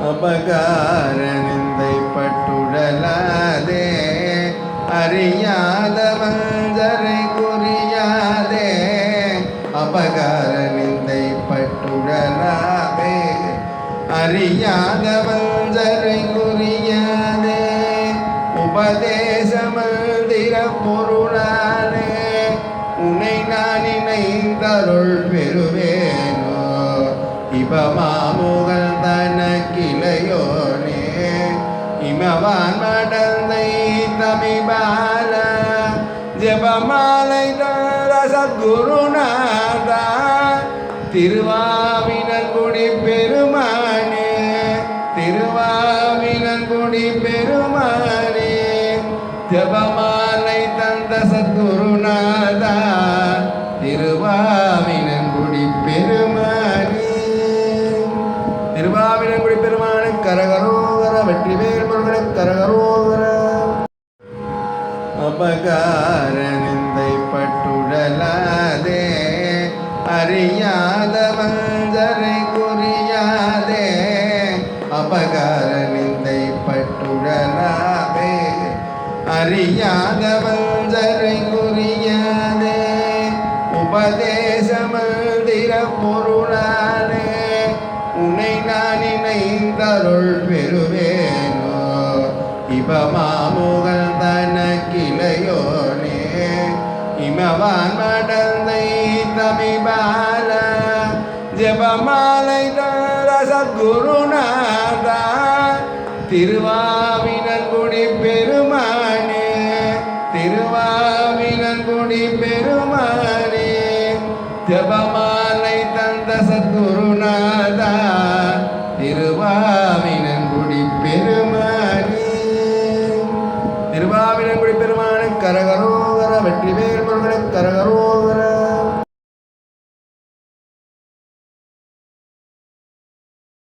அபகார நிந்தை பட்டுழலாதே அறியாத வஞ்சரை குறியாதே அபகார நிந்தை பட்டுழலாதே அறியாத வஞ்சரை குறியாதே உபதேச மந்திர பொருளானே உனை நான் இணைந்தருள் பெரு இபமாமுகல் தனக்கிளையோனே. இமவான் மடந்தை தமிபால ஜபமாலை தர சத்குருநாதா. திருவாவினன்குடி பெருமானே திருவாவினன்குடி பெருமானே. ஜபமாலை தந்த சத்குருநாதா. திருவாவிடங்குடி பெருமானை கரகரோகர வெற்றி வெற்றிவேல் முருகனை கரகரோகர அபகார நிந்தை பட்டுழலாதே அறியாத வஞ்சரை குறியாதே. அபகார நிந்தை பட்டுழலாதே அறியாத வஞ்சரை குறியாதே. உபதேச மந்திர பொருளா இபமாமுகல் தனக்கிளையோனே இமவான் மடந்தை தமிபால ஜபமாலை தர சத்குருநாதா திருவாவினங்குடி பெருமானே திருவாவினங்குடி பெருமானே ஜபமா கரகரோகர வெற்றிவேல் முருகன் கரகரோ